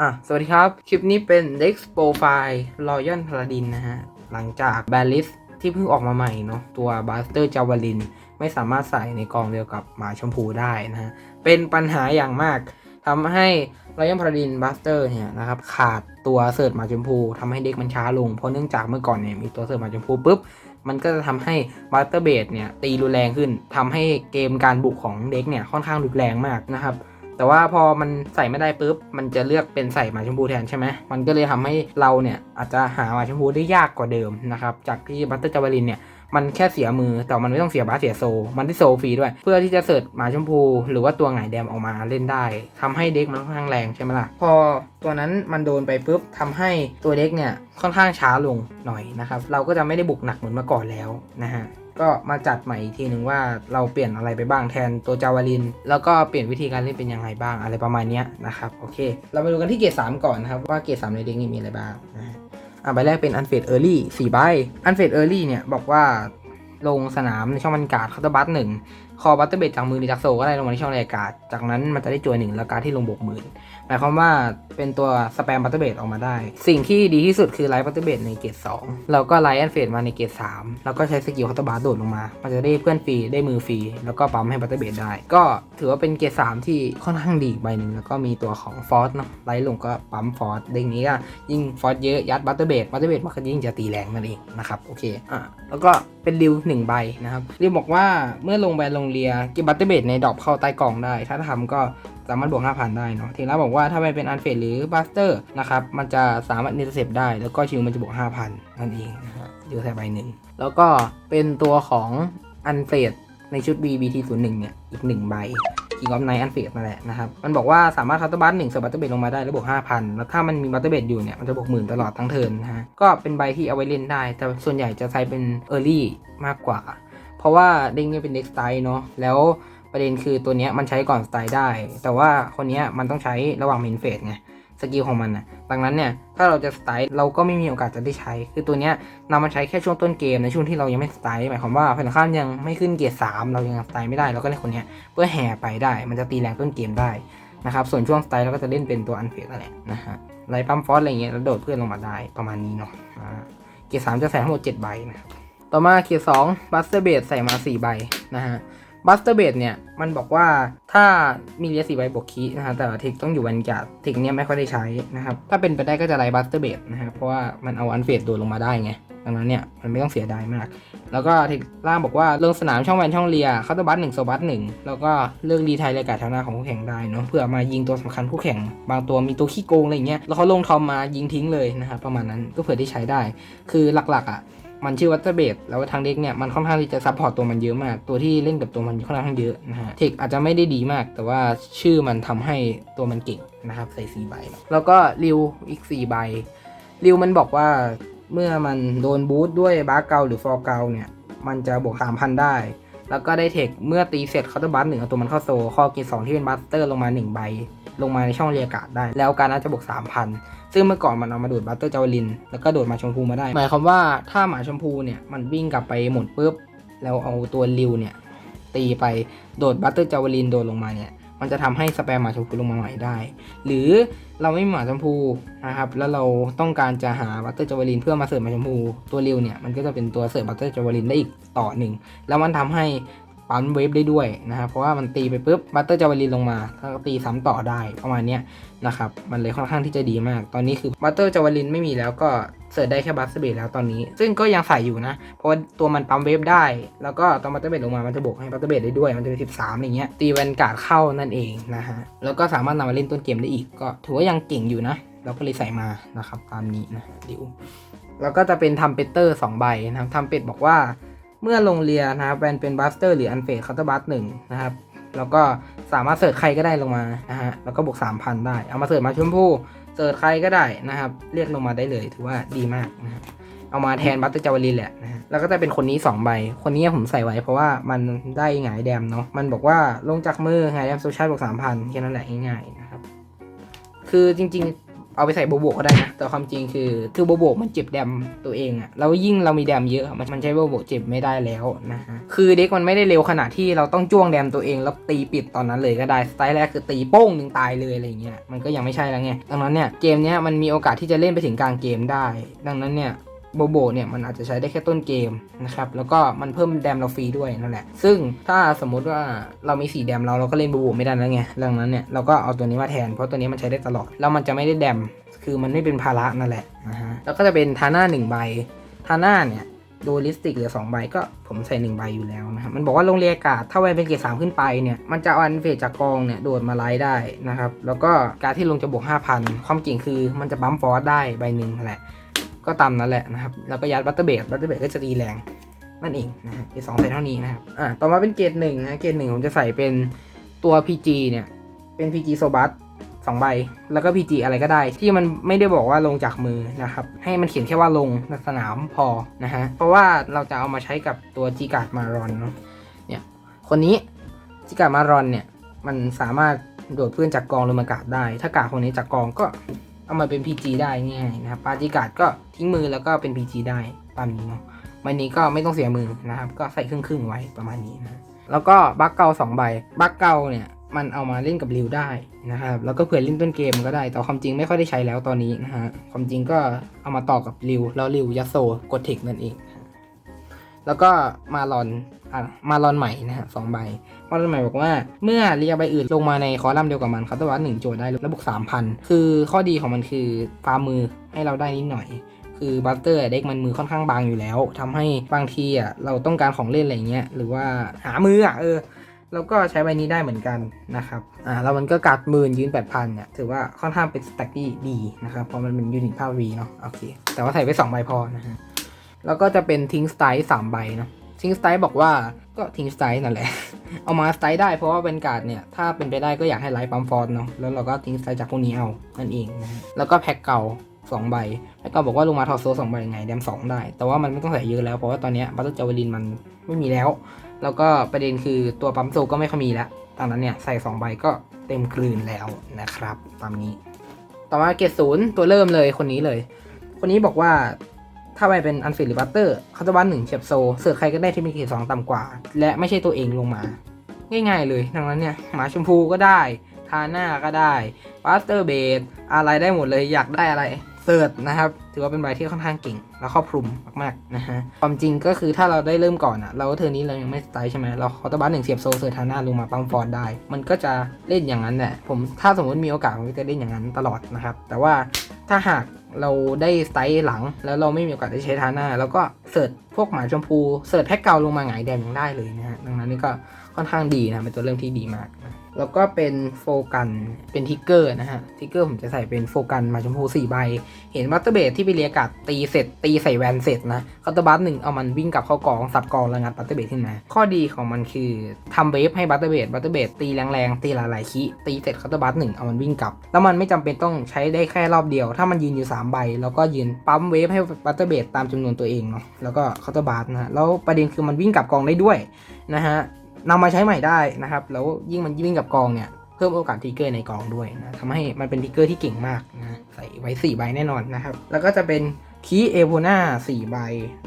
อะ สวัสดีครับ คลิปนี้เป็น Dex Profile Royal Paladin นะฮะ หลังจาก b a l i s ที่เพิ่งออกมาใหม่เนาะ ตัว Buster Javelin ไม่สามารถใส่ในกองเดียวกับหมาชมพูได้นะฮะ เป็นปัญหาอย่างมากทำให้ Royal Paladin Buster เนี่ยนะครับ ขาดตัวเสิร์ชหมาชมพูทำให้เด็กมันช้าลง เพราะเนื่องจากเมื่อก่อนเนี่ยมีตัวเสิร์ชหมาชมพูปุ๊บมันก็จะทำให้ Buster Base เนี่ยตีรุนแรงขึ้นทำให้เกมการบุกของเด็กเนี่ยค่อนข้างรุนแรงมากนะครับ แต่ว่าพอมันใส่ไม่ได้ปุ๊บ มันจะเลือกเป็นใส่หมาชมพูแทนใช่ไหมมันก็เลยทำให้เราเนี่ยอาจจะหาหมาชมพูได้ยากกว่าเดิมนะครับจากที่บัตเตอร์จาวาลินเนี่ยมันแค่เสียมือแต่มันไม่ต้องเสียบาสเสียโซ มันได้โซฟรีด้วย เพื่อที่จะเสิร์ชหมาชมพู หรือว่าตัวไหงแดมออกมาเล่นได้ทำให้เด็กมันค่อนข้างแรงใช่ไหมล่ะ พอตัวนั้นมันโดนไปปุ๊บทำให้ตัวเด็กเนี่ยค่อนข้างช้าลงหน่อยนะครับ เราก็จะไม่ได้บุกหนักเหมือนเมื่อก่อนแล้วนะฮะ ก็มาจัดใหม่อีกทีหนึ่งว่าเราเปลี่ยนอะไรไปบ้างแทนตัวจาวาลิน แล้วก็เปลี่ยนวิธีการเล่นเป็นยังไงบ้างอะไรประมาณนี้นะครับโอเค เรามาดูกันที่เกรดสามก่อนนะครับว่าเกรดสามในเด็กนี้มีอะไรบ้างนะอะใบแรกเป็นอันเฟดเออร์ลี่สี่ใบอันเฟดเออร์ลี่เนี่ยบอกว่าลงสนามในช่องบรรยากาศคาร์ตบัตหนึ่ง คอบัตเตอร์เบดจากมือหรือจากโซก็ได้ลงมาในช่องบรรยากาศจากนั้นมันจะได้จวยหนึ่งแล้วการที่ลงบวกหมื่นหมายความว่าเป็นตัวสแปมบัตเตอร์เบดออกมาได้ สิ่งที่ดีที่สุดคือไลท์บัตเตอร์เบดในเกรด2แล้วก็ไลท์แอนเฟดมาในเกรด3แล้วก็ใช้สกิลคัตเตอร์บาร์โดดลงมา มันจะได้เพื่อนฟรีได้มือฟรีแล้วก็ปั๊มให้บัตเตอร์เบดได้ ก็ถือว่าเป็นเกรด3ที่ค่อนข้างดีใบหนึ่งแล้วก็มีตัวของฟอสเนาะไลท์ลงก็ปั๊มฟอสเด้งนี้ก็ยิ่งฟอสเยอะยัดบัตเตอร์เบดบัตเตอร์เบดมันก็ยิ่งจะตีแรงนั่นเองนะครับโอเคอะ แล้วก็เป็นริวหนึ่งใบนะครับริวบอกว่าเมื่อลงแบนลงเรียเก็บบัตเตอร์เบดในดอปเข้าใต้กล่องได้ ถ้าทำก็สามารถบวก 5,000 ได้เนาะทีละบอกว่าถ้ามันเป็นอันเฟดหรือบัสเตอร์นะครับมันจะสามารถนิเซปได้ แล้วก็ชิวมันจะบวก 5,000 นั่นเองนะครับเดี๋ยวใส่ใบหนึ่งแล้วก็เป็นตัวของอันเฟดในชุด BBT01 เนี่ยอีก 1 ใบ คิงออฟไนอันเฟสนั่นแหละนะครับ มันบอกว่าสามารถคัตเตอร์บัตหนึ่งเสิร์ฟบัตเตอร์เบดลงมาได้แล้วบวกห้าพันแล้วถ้ามันมีบัตเตอร์เบดอยู่เนี่ยมันจะบวกหมื่นตลอดทั้งเทิร์นนะฮะก็เป็นใบที่เอาไว้เล่นได้ แต่ส่วนใหญ่จะใช้เป็นเออร์ลี่มากกว่า เพราะว่าเด้งเนี่ยเป็นเด็กสไตล์เนาะแล้วประเด็นคือตัวเนี้ยมันใช้ก่อนสไตล์ได้ แต่ว่าคนเนี้ยมันต้องใช้ระหว่างเมนเฟสไง สกิลของมันนะดังนั้นเนี่ยถ้าเราจะสไตล์เราก็ไม่มีโอกาสจะได้ใช้ คือตัวเนี้ยนำมาใช้แค่ช่วงต้นเกมในช่วงที่เรายังไม่สไตล์หมายความว่าฝ่ายตรงข้ามยังไม่ขึ้นเกียร์สามเรายังสไตล์ไม่ได้เราก็เล่นคนเนี้ยเพื่อแห่ไปได้ มันจะตีแรงต้นเกมได้นะครับส่วนช่วงสไตล์เราก็จะเล่นเป็นตัวอันเฟสนั่นแหละนะฮะไล่ปั๊มฟอสอะไรเงี้ยแล้วโดดเพื่อนลงมาได้ประมาณนี้เนาะเกียร์สามจะใส่ทั้งหมดเจ็ดใบนะครับต่อมาเกียร์สองบัสเตอร์เบดใส่มาสี่ใบนะฮะ บัสเตอร์เบดเนี่ย มันบอกว่าถ้ามีเลียสี่ใบบวกคีนะฮะแต่ว่าเทคต้องอยู่วันการ์ดเทคเนี้ยไม่ค่อยได้ใช้นะครับ ถ้าเป็นไปได้ก็จะไล่บัสเตอร์เบดนะครับเพราะว่ามันเอาอันเฟดโดดลงมาได้ไงดังนั้นเนี่ยมันไม่ต้องเสียดายมาก แล้วก็เทคล่างบอกว่าเลงสนามช่องแวนช่องเลียคัตเตบัสหนึ่งโซบัสหนึ่งแล้วก็เลือกรีไทยรายการแถวหน้าของคู่แข่งได้เนาะเพื่อมายิงตัวสำคัญคู่แข่ง บางตัวมีตัวขี้โกงอะไรเงี้ยแล้วเขาลงทอมมายิงทิ้งเลยนะครับประมาณนั้นก็เผื่อที่ใช้ได้ คือหลักๆอะ มันชื่อวัตเตอร์เบดแล้วทางเด็กเนี่ยมันค่อนข้างที่จะซัพพอร์ตตัวมันเยอะมาก ตัวที่เล่นกับตัวมันค่อนข้างเยอะนะฮะเทคอาจจะไม่ได้ดีมาก แต่ว่าชื่อมันทำให้ตัวมันเก่งนะครับใส่4ใบ แล้วก็ริวอีก4ใบริวมันบอกว่าเมื่อมันโดนบูทด้วยบาร์เกาหรือฟอร์เกาเนี่ยมันจะบวก3,000 ได้ แล้วก็ได้เทคเมื่อตีเสร็จเคาน์เตอร์บัสหนึ่งเอาตัวมันเข้าโซคอเกตสองที่เป็นบัสเตอร์ลงมา1ใบ ลงมาในช่องเรียกาศได้ แล้วการน่าจะบวก3,000 ซึ่งเมื่อก่อนมันเอามาดูดบัตเตอร์จาวลิน แล้วก็โดดมาชมพูมาได้ หมายความว่าถ้าหมาชมพูเนี่ยมันวิ่งกลับไปหมดปุ๊บแล้วเอาตัวริวเนี่ยตีไปโดดบัตเตอร์จาวลินโดดลงมาเนี่ยมันจะทำให้สแปมหมาชมพูลงมาใหม่ได้ หรือเราไม่มีหมาชมพูนะครับ แล้วเราต้องการจะหาบัตเตอร์จาวลินเพื่อมาเสิร์ฟหมาชมพู ตัวริวเนี่ยมันก็จะเป็นตัวเสิร์ฟบัตเตอร์จาวลินได้อีกต่อหนึ่ง แล้วมันทำให้ ปั๊มเวฟได้ด้วยนะครับเพราะว่ามันตีไปปุ๊บบัตเตอร์จาวลินลงมาแล้วก็ตีซ้ำต่อได้ประมาณนี้นะครับมันเลยค่อนข้างที่จะดีมาก ตอนนี้คือบัตเตอร์จาวลินไม่มีแล้วก็เสิร์ชได้แค่บัตเตอร์เบดแล้วตอนนี้ ซึ่งก็ยังใส่อยู่นะ เพราะว่าตัวมันปั๊มเวฟได้ แล้วก็ตอนบัตเตอร์เบดลงมามันจะบวกให้บัตเตอร์เบดได้ด้วย มันจะเป็นสิบสามอย่างเงี้ย ตีแวนการ์ดเข้านั่นเองนะฮะ แล้วก็สามารถนำมาเล่นต้นเกมได้อีก ก็ถือว่ายังเก่งอยู่นะ เราก็เลยใส่มานะครับตามนี้นะดิวแล้วก็จะเป็นทำเป็ดเตอร์สองใบนะทำเป็ดบอกว่า เมื่อลงเรียนะครับแวนเป็นบัสเตอร์หรืออันเฟดคาน์เตอร์บัสหนึ่งนะครับแล้วก็สามารถเสิร์ชใครก็ได้ลงมานะฮะแล้วก็บวก3,000 ได้ เอามาเสิร์ชมาชมพู่เสิร์ชใครก็ได้นะครับ เรียกลงมาได้เลยถือว่าดีมากนะเอามาแทนบัตเตอร์จาวลินแหละนะฮะแล้วก็จะเป็นคนนี้ 2 ใบ คนนี้ผมใส่ไว้เพราะว่ามันได้หงายแดมเนาะมันบอกว่าลงจากมือหงายแดมโซเชาร์บวก3,000แค่นั้นแหละง่ายๆนะครับคือจริง เอาไปใส่โบโบก็ได้นะ แต่ความจริงคือคือโบโบมันเจ็บแดมตัวเองอะแล้วยิ่งเรามีแดมเยอะมันมันใช้โบโบเจ็บไม่ได้แล้วนะฮะคือเด็กมันไม่ได้เร็วขนาดที่เราต้องจ้วงแดมตัวเองแล้วตีปิดตอนนั้นเลยก็ได้สไตล์แรกคือตีโป้งหนึ่งตายเลยอะไรเงี้ยมันก็ยังไม่ใช่แล้วไงดังนั้นเนี่ยเกมเนี้ยมันมีโอกาสที่จะเล่นไปถึงกลางเกมได้ ดังนั้นเนี่ย โบโบเนี่ยมันอาจจะใช้ได้แค่ต้นเกมนะครับแล้วก็มันเพิ่มแดมเราฟรีด้วยนั่นแหละ ซึ่งถ้าสมมุติว่าเรามีสีแดมเราเราก็เล่นโบโบไม่ได้แล้วไงดังนั้นเนี่ยเราก็เอาตัวนี้มาแทน เพราะตัวนี้มันใช้ได้ตลอดแล้วมันจะไม่ได้แดมคือมันไม่เป็นภาระนั่นแหละนะฮะแล้วก็จะเป็นทาน่าหนึ่งใบทาน่าเนี่ยโดลิสติกเหลือสองใบก็ผมใส่หนึ่งใบอยู่แล้วนะครับมันบอกว่าลงเรียการ์ดถ้าแวนเป็นเกรดสามขึ้นไปเนี่ยมันจะอันเฟจจากกองเนี่ยโดดมาไลท์ได้นะครับแล้วก็การที่ลงจะบวก 5,000 ความเก่งคือมันจะบัมฟอร์สได้ใบหนึ่งแหละ ก็ตามนั้นแหละนะครับ แล้วก็ยัดบัตเตอร์เบดบัตเตอร์เบดก็จะตีแรงนั่นเองนะฮะเกรดสองใส่เท่านี้นะครับ อ่า ต่อมาเป็นเกรดหนึ่งนะ เกรดหนึ่งผมจะใส่เป็นตัว PG เนี่ย เป็น PG โซบัสสองใบ แล้วก็ PG อะไรก็ได้ ที่มันไม่ได้บอกว่าลงจากมือนะครับ ให้มันเขียนแค่ว่าลงสนามพอนะฮะ เพราะว่าเราจะเอามาใช้กับตัวจิกาดมารอนเนาะ เนี่ย คนนี้จิกาดมารอนเนี่ย มันสามารถโดดเพื่อนจากกองลงมากาดได้ ถ้ากาดคนนี้จากกองก็ เอามาเป็น PG ได้ง่ายๆนะครับปาจิกาดก็ทิ้งมือแล้วก็เป็น PG ได้ตามนี้เนาะวันนี้ก็ไม่ต้องเสียมือนะครับ ก็ใส่ครึ่งๆไว้ประมาณนี้นะแล้วก็บัคเกาสองใบบัคเกาเนี่ยมันเอามาเล่นกับริวได้นะครับ แล้วก็เผื่อเล่นต้นเกมก็ได้ แต่ความจริงไม่ค่อยได้ใช้แล้วตอนนี้นะฮะ ความจริงก็เอามาต่อกับริว แล้วริวยัโซกดเทคนั่นเอง แล้วก็มาลอน มาลอนใหม่นะฮะสองใบ มาลอนใหม่บอกว่า เมื่อเรียใบอื่นลงมาในคอลัมน์เดียวกับมันเขาจะวัดหนึ่งโจทย์ได้แล้วบวกสามพันคือข้อดีของมันคือฟาร์มือให้เราได้นิดหน่อย คือบัตเตอร์เด็กมันมือค่อนข้างบางอยู่แล้วทำให้บางทีอะเราต้องการของเล่นอะไรเงี้ยหรือว่าหามืออะเออเราก็ใช้ใบนี้ได้เหมือนกันนะครับ อ่า แล้วมันก็กัดหมื่นยืนแปดพันเนี่ย ถือว่าค่อนข้างเป็นสแต็กที่ดีนะครับ เพราะมันเป็นยูนิตภาพวีเนาะ โอเค แต่ว่าใส่ไปสองใบพอนะฮะ แล้วก็จะเป็นทิ้งสไตล์สามใบเนาะ ทิ้งสไตล์บอกว่าก็ทิ้งสไตล์นั่นแหละ เอามาสไตล์ได้เพราะว่าเป็นการ์ดเนี่ยถ้าเป็นไปได้ก็อยากให้ไลฟ์ปั๊มฟอนเนาะแล้วเราก็ทิ้งสไตล์จากพวกนี้เอานั่นเองนะแล้วก็แพ็คเก่าสองใบแล้วก็บอกว่าลงมาทอโซสองใบยังไงแดมสองได้ แต่ว่ามันไม่ต้องใส่เยอะแล้วเพราะว่าตอนนี้บัตเตอร์จาวลินมันไม่มีแล้ว แล้วก็ประเด็นคือตัวปั๊มโซก็ไม่ค่อยมีแล้วตอนนั้นเนี่ยใส่สองใบก็เต็มกลืนแล้วนะครับ ตามนี้ ต่อมาเกรดศูนย์ตัวเริ่มเลยคนนี้เลย คนนี้บอกว่า ถ้าไปเป็นอันฟิลหรือบัตเตอร์เขาจะวัดหนึ่งเฉียบโซเสือกใครก็ได้ที่มีเกรดสองต่ำกว่า และไม่ใช่ตัวเองลงมา ง่ายๆเลยดังนั้นเนี่ยหมาชมพูก็ได้ทาหน้าก็ได้บัสเตอร์เบดอะไรได้หมดเลยอยากได้อะไรเสิร์ชนะครับ ถือว่าเป็นใบที่ค่อนข้างเก่ง และครอบคลุมมากๆนะฮะ ความจริงก็คือถ้าเราได้เริ่มก่อนอะเราเทอร์นี้เรายังไม่สไตล์ใช่ไหมเราคอร์ตบัสหนึ่งเสียบโซเสิร์ชทาหน้าลงมาปั๊มฟอนได้ มันก็จะเล่นอย่างนั้นแหละผมถ้าสมมติมีโอกาสผมก็จะเล่นอย่างนั้นตลอดนะครับ แต่ว่าถ้าหาก เราได้สไตล์หลัง แล้วเราไม่มีโอกาสได้ใช้ทาหน้า แล้วก็เสิร์ชพวกหมาชมพูเสิร์ชแพ็กเกาลงมาหงายแดงยังได้เลยนะฮะดังนั้นนี่ก็ค่อนข้างดีนะเป็นตัวเริ่มที่ดีมากนะ แล้วก็เป็นโฟกันเป็นทิกเกอร์นะฮะทิกเกอร์ผมจะใส่เป็นโฟกันมาชมพู4ใบ เห็นบัตเตอร์เบดที่ไปเรียกัดตีเสร็จ ตีใส่แวนเสร็จนะคาร์ตบัสหนึ่งเอามันวิ่งกลับเข้ากองสับกองแล้วงัดบัตเตอร์เบดขึ้นมา ข้อดีของมันคือทำเวฟให้บัตเตอร์เบดบัตเตอร์เบดตีแรงๆ ตีหลายๆคีตีเสร็จคาร์ตบัสหนึ่งเอามันวิ่งกลับ แล้วมันไม่จำเป็นต้องใช้ได้แค่รอบเดียว ถ้ามันยืนอยู่3ใบแล้วก็ยืนปั๊มเวฟให้บัตเตอร์เบดตามจำนวนตัวเองเนาะแล้วก็คาตบัสนะฮะแล้วประเด็นคือมันวิ่งกลับกองได้ด้วยนะฮะ นำมาใช้ใหม่ได้นะครับ แล้วยิ่งมันวิ่งกับกองเนี่ยเพิ่มโอกาสทิกเกอร์ในกองด้วยนะทำให้มันเป็นทิกเกอร์ที่เก่งมากนะใส่ไว้4ใบแน่นอนนะครับ แล้วก็จะเป็นคีเอโบนา4ใบ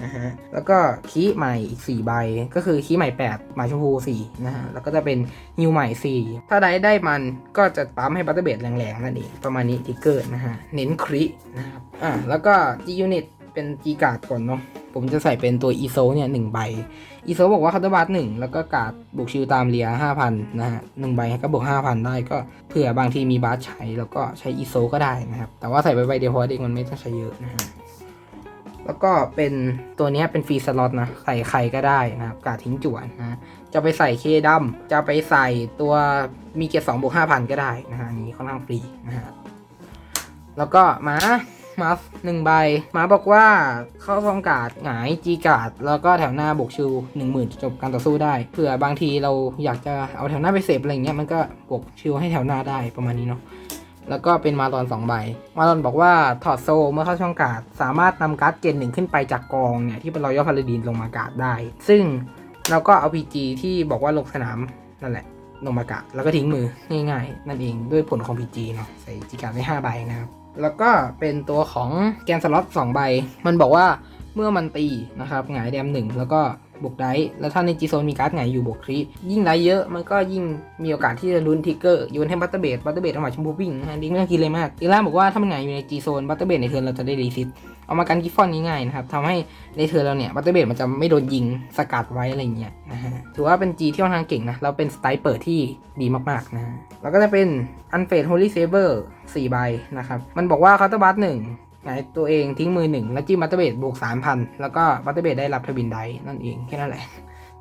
นะฮะ แล้วก็คีใหม่อีก4ใบ ก็คือคีใหม่8หมายชมพู4นะฮะ แล้วก็จะเป็นฮิวใหม่4ถ้าได้ได้มันก็จะปั๊มให้บัตเตอร์เบดแรงๆนั่นเองประมาณนี้ทิกเกอร์นะฮะ เน้นครินะครับ อ่าแล้วก็ G Unit เป็น G การ์ดก่อนเนาะ ผมจะใส่เป็นตัว e s o เนี่ยหนึ่งใบ อีโซบอกว่าคัตเตอร์บัสหนึ่งแล้วก็การ์ดบุกชิวตามเรียห้าพันนะฮะหนึ่งใบก็บวกห้าพันได้ก็เผื่อบางทีมีบัสใช้แล้วก็ใช้อีโซก็ได้นะครับ แต่ว่าใส่ไปใบเดียวเพราะเด็กมันไม่ต้องใช้เยอะนะฮะแล้วก็เป็นตัวนี้เป็นฟรีสล็อตนะ ใส่ใครก็ได้นะครับกาดทิ้งจวนนะจะไปใส่เคดัมจะไปใส่ตัวมีเกียร์สองบวกห้าพันก็ได้นะฮะนนี้ค่อนข้างฟรีนะฮะแล้วก็มา มาหนึ่งใบหมาบอกว่าเข้าซองการ์ดหงายจีการ์ดแล้วก็แถวหน้าบวกชิวหนึ่งหมื่นจบการต่อสู้ได้เผื่อบางทีเราอยากจะเอาแถวหน้าไปเสพอะไรเงี้ยมันก็บวกชิวให้แถวหน้าได้ประมาณนี้เนาะแล้วก็เป็นมาลอนสองใบ มาลอนบอกว่าถอดโซเมื่อเข้าช่องการ์ดสามารถนำการ์ดเกณฑ์หนึ่งขึ้นไปจากกองเนี่ยที่เป็นรอยย่อพาราดีนลงมาการ์ดได้ ซึ่งเราก็เอาพีจีที่บอกว่าลงสนามนั่นแหละลงมากาดแล้วก็ทิ้งมือง่ายๆ นั่นเองด้วยผลของ PG เนาะใส่จีการ์ดได้5ใบนะครับ แล้วก็เป็นตัวของแกนสล็อต2ใบ มันบอกว่าเมื่อมันตีนะครับหงายแดมหนึ่งแล้วก็ บวกไดส์แล้วถ้าในจีโซนมีการ์ดหงอยู่บวกคริยิ่งไดส์เยอะมันก็ยิ่งมีโอกาสที่จะลุ้นทิกเกอร์โยนให้บัตเตอร์เบดบัตเตอร์เบดเอาหมาชมพูวิ่งนะฮะดิ้งไม่ต้องกินเลยมากอีล่าบอกว่าถ้ามันหงอยู่ในจีโซนบัตเตอร์เบดในเทิร์นเราจะได้รีซิตเอามากันกิฟฟอนง่ายๆนะครับทำให้ในเทิร์นเราเนี่ยบัตเตอร์เบดมันจะไม่โดนยิงสกัดไว้อะไรเงี้ยนะฮะถือว่าเป็นจีที่ค่อนข้างเก่งนะแล้วเป็นสไตล์เปิดที่ดีมากๆนะฮะแล้วก็จะเป็นอันเฟดโฮลี่เซเบอร์สี่ใบนะครับมันบอกว่าคาน์เตอร์บัตหนึ่ง หงายตัวเองทิ้งมือหนึ่งแล้วจิ้มบัตเตอร์เบดบวกสามพันแล้วก็บัตเตอร์เบดได้รับทบินไดนั่นเองแค่นั้นแหละ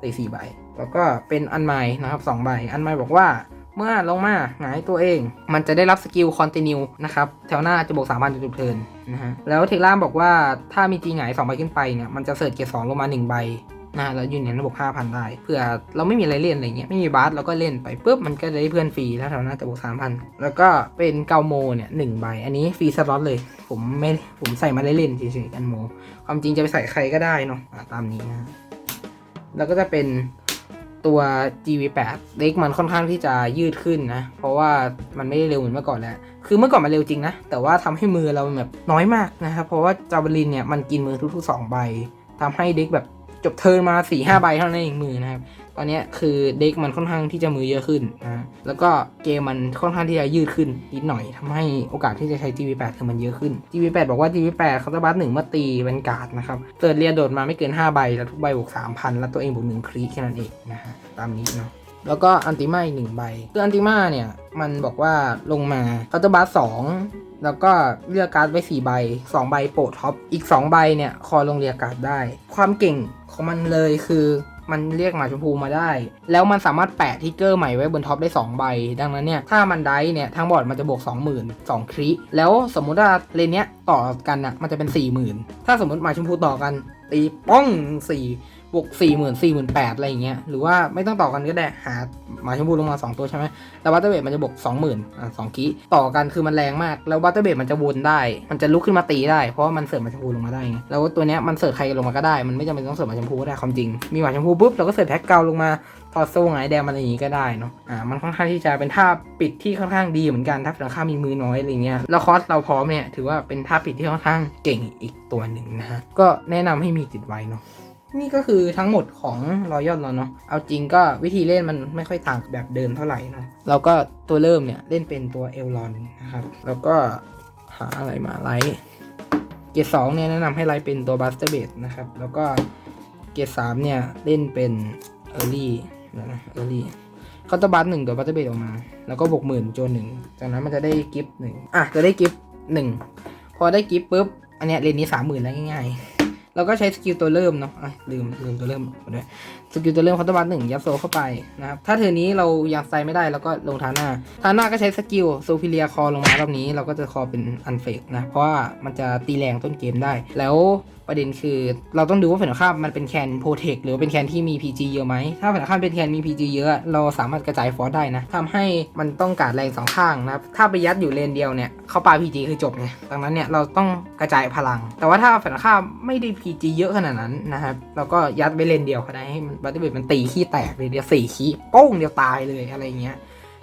ตีสี่ใบ แล้วก็เป็นอันใหม่นะครับสองใบ อันใหม่บอกว่าเมื่อลงมาหงายตัวเอง มันจะได้รับสกิลคอนติเนียนะครับ แถวหน้าจะบวกสามพันจุดเทิร์นนะฮะ แล้วเทคล่ามบอกว่าถ้ามีจีหงายสองใบขึ้นไปเนี่ย มันจะเสิร์ชเกียร์สองลงมาหนึ่งใบ นะแล้วยูเนียนระบบ 5,000 ได้เผื่อเราไม่มีอะไรเล่นอะไรเงี้ยไม่มีบาสเราก็เล่นไปปุ๊บมันก็ได้เพื่อนฟรีแล้วแถวหน้าจะบวก3,000 แล้วก็เป็นเกาโมเนี่ยหนึ่งใบ อันนี้ฟรีสล็อตเลย ผมไม่ผมใส่มาเล่นๆเฉยๆกันโม ความจริงจะไปใส่ใครก็ได้เนาะตามนี้นะแล้วก็จะเป็นตัว GV8 เด็กมันค่อนข้างที่จะยืดขึ้นนะ เพราะว่ามันไม่ได้เร็วเหมือนเมื่อก่อนแล้ว คือเมื่อก่อนมันเร็วจริงนะ แต่ว่าทำให้มือเราแบบน้อยมากนะครับ เพราะว่าจาบลินเนี่ยมันกินมือทุกๆสองใบทำให้เด็กแบบ จบเทิร์นมา4ี่ห้าใบเท่านั้นเองมือนะครับ ตอนนี้คือเด็กมันค่อนข้างที่จะมือเยอะขึ้นนะแล้วก็เกมมันค่อนข้างที่จะยืดขึ้นนิดหน่อยทำให้โอกาสที่จะใช้ GV8 คือมันเยอะขึ้น GV8 บอกว่า GV8 เขาจะบัสหนึ่งเมื่อตีเป็นการ์ดนะครับเติร์ดเรียโดดมาไม่เกิน 5 ใบ แล้วทุกใบบวก3,000 แล้วตัวเองบวกหนึ่งครีแค่นั้นเองนะฮะตามนี้เนาะแล้วก็อันติมาอีกหนึ่งใบคืออันติมาเนี่ยมันบอกว่าลงมาคัตเตอร์บัสสองแล้วก็เลือกการ์ดไว้สี่ใบสองใบโปะท็อป อีกสองใบเนี่ย คอลงเรียการ์ดได้ ความเก่ง ของมันเลยคือมันเรียกหมาชมพูมาได้ แล้วมันสามารถแปะทิกเกอร์ใหม่ไว้บนท็อปได้ 2 ใบ ดังนั้นเนี่ย ถ้ามันได้เนี่ย ทั้งบอร์ดมันจะบวก 20,000 2 คริ แล้วสมมุติว่าเลนเนี้ยต่อกันอะมันจะเป็น 40,000 ถ้าสมมติหมาชมพูต่อกัน ตีป้องสี่ บวกสี่หมื่นสี่หมื่นแปดอะไรอย่างเงี้ยหรือว่าไม่ต้องต่อกันก็ได้หาหมาชมพูลงมาสองตัวใช่ไหมแต่บัตเตอร์เบดมันจะบวกสองหมื่นอ่าสองกีต่อกันคือมันแรงมาก แล้วบัตเตอร์เบดมันจะวนได้ มันจะลุกขึ้นมาตีได้ เพราะว่ามันเสิร์ฟหมาชมพูลงมาได้ไงแล้วตัวเนี้ยมันเสิร์ฟใครลงมาก็ได้มันไม่จำเป็นต้องเสิร์ฟหมาชมพูก็ได้ความจริงมีหมาชมพูปุ๊บเราก็เสิร์ฟแพ็กเกาลงมาทอดโซ่หงแดงอะไรอย่างงี้ก็ได้เนาะอ่ามันค่อนข้างที่จะเป็นท่าปิดที่ค่อนข้างดีเหมือนกันถ้าฝั่งข้ามีมือน้อยอะไรเงี้ยแล้วคอสเราพร้อมเนี่ยถือว่าเป็นท่าปิดที่ค่อนข้างเก่งอีกตัวหนึ่งนะฮะก็แนะนำให้มีติดไว้เนาะ นี่ก็คือทั้งหมดของรอยัลแล้วเนาะ เอาจริงก็วิธีเล่นมันไม่ค่อยต่างแบบเดิมเท่าไหร่นะเราก็ตัวเริ่มเนี่ยเล่นเป็นตัวเอลลอนนะครับ แล้วก็หาอะไรมาไลท์เกรดสองเนี่ยแนะนำให้ไลท์เป็นตัวบัสเตอร์เบดนะครับ แล้วก็เกรดสามเนี่ยเล่นเป็นเออร์ลี่นะเออร์ลี่เขาจะบัสหนึ่งตัวบัสเตอร์เบดออกมา แล้วก็บวกหมื่นโจนหนึ่งจากนั้นมันจะได้กิฟต์หนึ่งอะจะได้กิฟต์หนึ่งพอได้กิฟต์ปุ๊บ อันเนี้ยเลนนี้สามหมื่นแล้วง่ายๆ เราก็ใช้สกิลตัวเริ่มเนาะอะลืมลืมตัวเริ่มมาด้วยสกิลตัวเริ่มคอร์ตบัสหนึ่งยัดโซเข้าไปนะครับ ถ้าเทอนี้เรายังใส่ไม่ได้เราก็ลงทาหน้าทาหน้าก็ใช้สกิลโซฟิเลียคอลงมารอบนี้เราก็จะคอเป็นอันเฟกนะ เพราะว่ามันจะตีแรงต้นเกมได้ แล้วประเด็นคือเราต้องดูว่าฝ่ายตรงข้ามมันเป็นแคนโปรเทคหรือเป็นแคนที่มี PG เยอะไหม ถ้าฝ่ายตรงข้ามเป็นแคนมี PG เยอะ เราสามารถกระจายฟอร์สได้นะทำให้มันต้องการแรงสองข้างนะครับ ถ้าไปยัดอยู่เลนเดียวเนี่ยเข้าปา PG คือจบไงดังนั้นเนี่ยเราต้องกระจายพลัง แต่ว่าถ้าฝ่ายตรงข้ามไม่ได้ PG เยอะขนาดนั้นนะครับเราก็ยัดไปเลนเดียวก็ได้ให้มันบัตเตอร์เบดมันตีขี้แตกเลยเดียวสี่ขี้โป้งเดียวตายเลยอะไรเงี้ย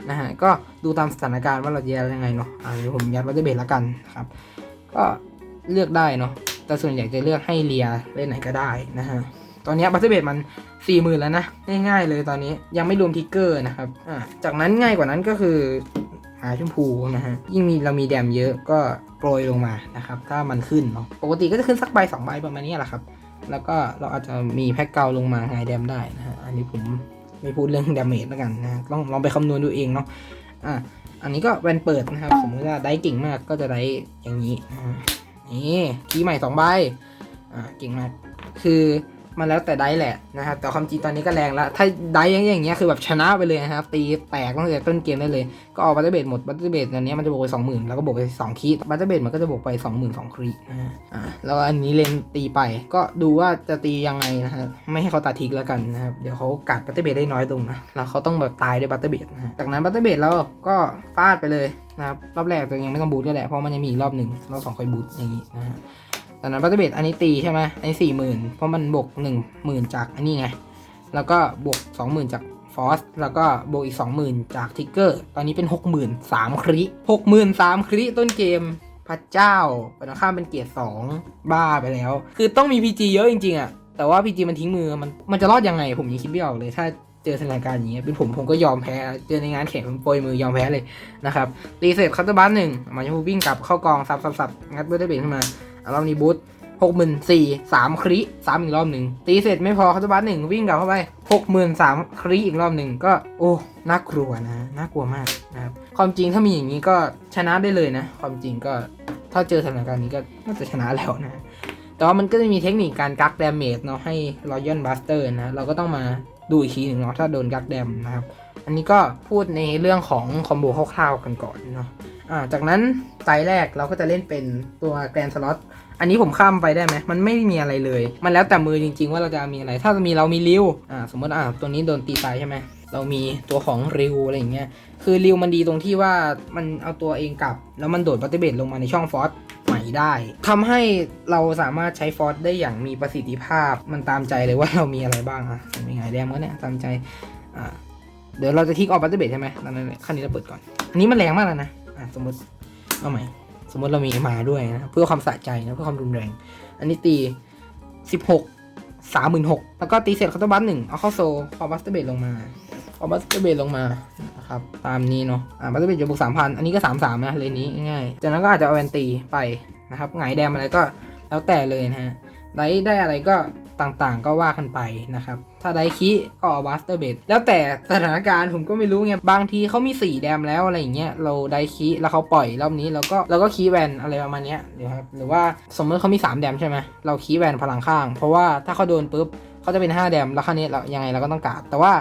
นะฮะก็ดูตามสถานการณ์ว่าเราจะยัดยังไงเนาะอ่าผมยัดบัตเตอร์เบดละกันครับ ก็เลือกได้เนาะแต่ส่วนใหญ่จะเลือกให้เลียเล่นไหนก็ได้นะฮะตอนนี้บัตเตอร์เบดมันสี่หมื่นแล้วนะง่ายๆเลยตอนนี้ยังไม่รวมทิกเกอร์นะครับอ่าจากนั้นง่ายกว่านั้นก็คือหาชมพูนะฮะยิ่งมีเรามีแดมเยอะก็โปรยลงมานะครับ ถ้ามันขึ้นเนาะปกติก็จะขึ้นสักใบสองใบประมาณนี้แหละครับ แล้วก็เราอาจจะมีแพ็กเกาลงมาไงแดมได้นะฮะอันนี้ผมไม่พูดเรื่องดาเมจแล้วกันนะลองลองไปคำนวณดูเองเนาะอะอันนี้ก็แวนเปิดนะครับ สมมติว่าได้เก่งมากก็จะได้อย่างนี้นี่คีย์ใหม่สองใบอ่าเก่งมากคือ มันแล้วแต่ได้แหละนะครับ แต่ความจริงตอนนี้ก็แรงแล้ว ถ้าได้อย่างอย่างเงี้ยคือแบบชนะไปเลยนะครับ ตีแตกตั้งแต่ต้นเกมได้เลย ก็เอาบัตเตอร์เบดหมดบัตเตอร์เบดอันนี้มันจะบวกไปสองหมื่นแล้วก็บวกไปสองคีบัตเตอร์เบดมันก็จะบวกไปสองหมื่นสองครีนะฮะอ่าแล้วอันนี้เลนตีไป ก็ดูว่าจะตียังไงนะฮะไม่ให้เขาตัดทิกแล้วกันนะครับเดี๋ยวเขากัดบัตเตอร์เบดได้น้อยลงนะแล้วเขาต้องแบบตายด้วยบัตเตอร์เบดนะจากนั้นบัตเตอร์เบดแล้วก็ฟาดไปเลยนะครับรอบแรกตัวยังไม่ต้องบูทก็แหละเพราะมันยังมีอีกรอบหนึ่งรอบสองค่อยบูทอย่างนี้นะฮะ ตอนนั้นบัตเตอร์เบดอันนี้ตีใช่ไหมอันนี้สี่หมื่นเพราะมันบวกหนึ่งหมื่นจากอันนี้ไง แล้วก็บวกสองหมื่นจากฟอสแล้วก็บวกอีกสองหมื่นจากทิกเกอร์ ตอนนี้เป็นหกหมื่นสามคริหกหมื่นสามคริต้นเกมพระเจ้าเป็นข้ามเป็นเกียรติสองบ้าไปแล้ว คือต้องมี PG เยอะจริงๆอะแต่ว่า PG มันทิ้งมือมันมันจะรอดยังไง ผมยังคิดไม่ออกเลยถ้า เจอสถานการณ์อย่างเงี้ยเป็นผมผมก็ยอมแพ้เจอในงานแข่งผมโปรยมือยอมแพ้เลยนะครับรีเซ็ตคัตเตอร์บัสหนึ่งมาชมพูวิ่งกลับเข้ากองซับซับซับงัดเบอร์ได้เบรขึ้นมาเอารอบนี้บูทหกหมื่นสี่สามคริสามอีกรอบหนึ่งตีเสร็จไม่พอคัตเตอร์บัสหนึ่งวิ่งกลับเข้าไปหกหมื่นสามคริอีกรอบหนึ่งก็โอ้น่ากลัวนะน่ากลัวมากนะครับความจริงถ้ามีอย่างนี้ก็ชนะได้เลยนะ ความจริงก็ถ้าเจอสถานการณ์นี้ก็น่าจะชนะแล้วนะแต่ว่ามันก็จะมีเทคนิคการกักดาเมจเนาะให้รอยัลบัสเตอร์นะ เราก็ต้องมา ดูอีกทีหนึ่งเนาะถ้าโดนกักแดมนะครับ อันนี้ก็พูดในเรื่องของคอมโบคร่าวๆกันก่อนเนาะอ่าจากนั้นไตแรกเราก็จะเล่นเป็นตัวแกรนสล็อตอันนี้ผมข้ามไปได้ไหมมันไม่มีอะไรเลย มันแล้วแต่มือจริง ๆ ว่าเราจะมีอะไร ถ้ามีเรามีริวอ่าสมมติอ่าตัวนี้โดนตีตายใช่ไหมเรามีตัวของริวอะไรอย่างเงี้ยคือริวมันดีตรงที่ว่ามันเอาตัวเองกลับ แล้วมันโดดบัตเตอร์เบดลงมาในช่องฟอส ใหม่ได้ทำให้เราสามารถใช้ฟอสได้อย่างมีประสิทธิภาพมันตามใจเลยว่าเรามีอะไรบ้างอะเป็นไงแดมก็เนี่ยตามใจอ่าเดี๋ยวเราจะทิ้งออกบัตเตอร์เบดใช่ไหมตอนนั้นขั้นนี้เราเปิดก่อน อันนี้มันแรงมากแล้วนะอะสมมติเอาใหม่สมมติเรามีมาด้วยนะเพื่อความสะใจนะเพื่อความรุนแรง อันนี้ตี16 36,000แล้วก็ตีเสร็จคาน์เตอร์บัสหนึ่งเอาเข้าโซพอบัสเตอร์เบดลงมาเอาบัสเตอร์เบดลงมา นะครับตามนี้เนาะอ่าบัสเตอร์เบดจะบวกสามพันอันนี้ก็สามสามนะเลนนี้ง่ายๆจากนั้นก็อาจจะเอาแวนตีไปนะครับหงายแดมอะไรก็แล้วแต่เลยนะฮะได้ได้อะไรก็ต่างๆ ก็ว่ากันไปนะครับ ถ้าได้คีก็เอาบัสเตอร์เบดแล้วแต่สถานการณ์ผมก็ไม่รู้ไง บางทีเขามีสี่แดมแล้วอะไรอย่างเงี้ย เราได้คีแล้วเขาปล่อยรอบนี้เราก็เราก็คีแวนอะไรประมาณเนี้ยเดี๋ยวครับ หรือว่าสมมติเขามีสามแดมใช่ไหมเราคีแวนพลังข้าง เพราะว่าถ้าเขาโดนปุ๊บเขาจะเป็นห้าแดม แล้วคราวนี้เรายังไงเราก็ต้องการดแต่ว่า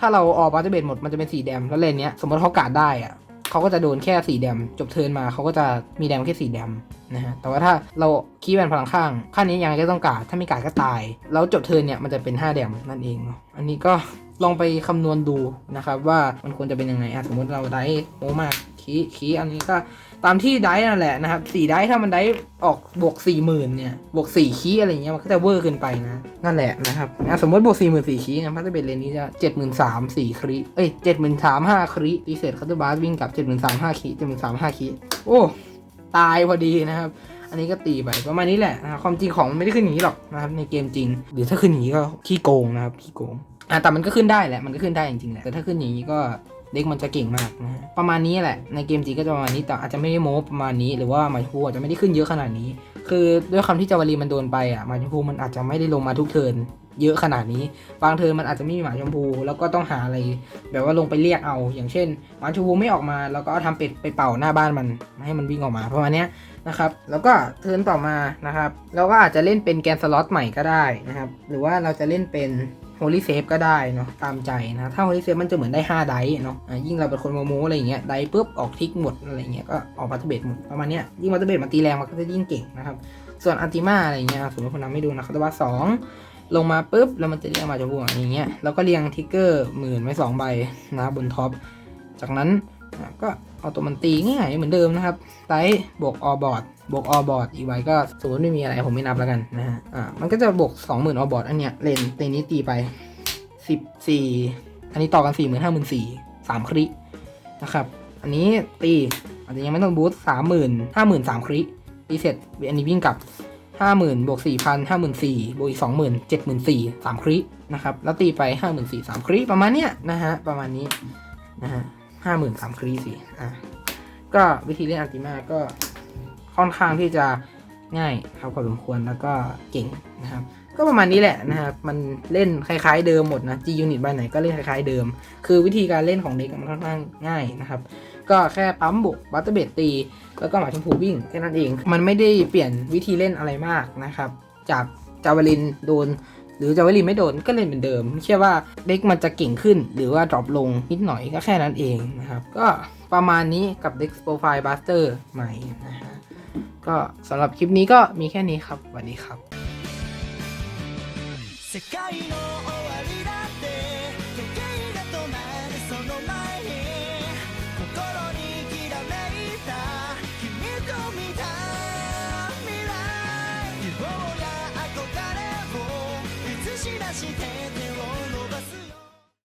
ถ้าเราออกบัตเตอร์เบดหมดมันจะเป็นสีแดมแล้วเลนเนี้ยสมมติเขากาดได้อะเขาก็จะโดนแค่สีแดมจบเทินมาเขาก็จะมีแดมแค่สีแดมนะฮะแต่ว่าถ้าเราคีย์แวนพลังข้างข้างนี้ยังไงก็ต้องกาดถ้าไม่กาดก็ตาย แล้วจบเทินเนี่ยมันจะเป็น 5 แดมนั่นเองเนาะอันนี้ก็ลองไปคำนวณดูนะครับว่ามันควรจะเป็นยังไงอะสมมติเราได้โมมากคีคีอันนี้ก็ ตามที่ได้นั่นแหละนะครับสี่ได้ถ้ามันได้ออกบวกสี่หมื่นเนี่ยบวกสี่คีย์อะไรเงี้ยมันก็จะเวอร์เกินไปนะนั่นแหละนะครับอะสมมติบวกสี่หมื่นสี่คีย์นะพัตเตอร์เบดเลนนี้จะเจ็ดหมื่นสามสี่ครีเอ้ยเจ็ดหมื่นสามห้าครีตีเสร็จคัตเตอร์บาสวิ่งกลับเจ็ดหมื่นสามห้าคีเจ็ดหมื่นสามห้าคีโอ้ตายพอดีนะครับอันนี้ก็ตีไปประมาณนี้แหละนะคความจริงของมันไม่ได้ขึ้นอย่างนี้หรอกนะครับในเกมจริง หรือถ้าขึ้นอย่างนี้ก็ขี้โกงนะครับขี้โกงอะแต่มันก็ขึ้นได้แหละมันก็ขึ้นได้จริงๆแหละแต่ถ้าขึ้นอย่างนี้ก็ เด็กมันจะเก่งมากนะฮะประมาณนี้แหละในเกมจริงก็จะประมาณนี้แต่อาจจะไม่ได้โม้ประมาณนี้ หรือว่ามาชูอาจจะไม่ได้ขึ้นเยอะขนาดนี้ คือด้วยคำที่จาวารีมันโดนไปอะมาชูมันอาจจะไม่ได้ลงมาทุกเทินเยอะขนาดนี้ บางเทินมันอาจจะไม่มีหมาชมพู แล้วก็ต้องหาอะไร แบบว่าลงไปเรียกเอา อย่างเช่นหมาชมพูไม่ออกมา แล้วก็เอาทำเป็ดไปเป่าหน้าบ้านมันให้มันวิ่งออกมาประมาณนี้นะครับ แล้วก็เทิร์นต่อมานะครับ เราก็อาจจะเล่นเป็นแกนสล็อตใหม่ก็ได้นะครับ หรือว่าเราจะเล่นเป็น โฮลี่เซฟก็ได้เนาะตามใจนะ ถ้าโฮลี่เซฟมันจะเหมือนได้ 5 ไดเนาะยิ่งเราเป็นคนโมโมอะไรอย่างเงี้ยไดปุ๊บออกทิกหมดอะไรเงี้ยก็ออกบัตเตอร์เบดหมดประมาณเนี้ยยิ่งบัตเตอร์เบดมันตีแรงมันก็จะยิ่งเก่งนะครับส่วนอันติมาอะไรเงี้ยสมมติคนำไม่ดูนะครับตัวสองลงมาปุ๊บแล้วมันจะเรียกมาจากพวกอย่างเงี้ยแล้วก็เรียงทิกเกอร์หมื่นไว้สองใบนะบบนท็อปจากนั้นก็เอาตัวมันตีง่ายเหมือนเดิมนะครับไลท์บวกออบอร์ด บวกออบอร์ดอีไว้ก็สมมติไม่มีอะไรผมไม่นับแล้วกันนะฮะอ่ามันก็จะบวก20,000ออบอร์ดอันเนี้ยเลนในนี้ตีไป14อันนี้ต่อกัน4 0 0 0 0 5 4 0 0 0 3ครินะครับ อันนี้ตีอาจจะยังไม่ต้องบูสต์30,000 50,000 3คริตีเสร็จอันนี้วิ่งกลับ50,000บวก4,000 54,000บวกอีก20,000 74,000 3ครินะครับแล้วตีไป54,000 3คริประมาณเนี้ยนะฮะประมาณนี้นะฮะห้าหมื่นสามครีสิอะก็วิธีเล่นอัลติมาก็ ค่อนข้างที่จะง่ายครับพอสมควรแล้วก็เก่งนะครับ ก็ประมาณนี้แหละนะครับ มันเล่นคล้ายๆเดิมหมดนะ G Unit ใบไหนก็เล่นคล้ายๆเดิม คือวิธีการเล่นของเด็กมันค่อนข้างง่ายนะครับ ก็แค่ปั๊มบุกบัตเตอร์เบดตี แล้วก็หมาชมพูวิ่งแค่นั้นเอง มันไม่ได้เปลี่ยนวิธีเล่นอะไรมากนะครับ จากจาวลินโดน หรือจาวลินไม่โดนก็เล่นเหมือนเดิมไม่ใช่ว่าเด็กมันจะเก่งขึ้น หรือว่าดรอปลงนิดหน่อยก็แค่นั้นเองนะครับ ก็ประมาณนี้กับ Dex Profile Buster ใหม่นะฮะ ก็สำหรับคลิปนี้ก็มีแค่นี้ครับสวัสดีครับ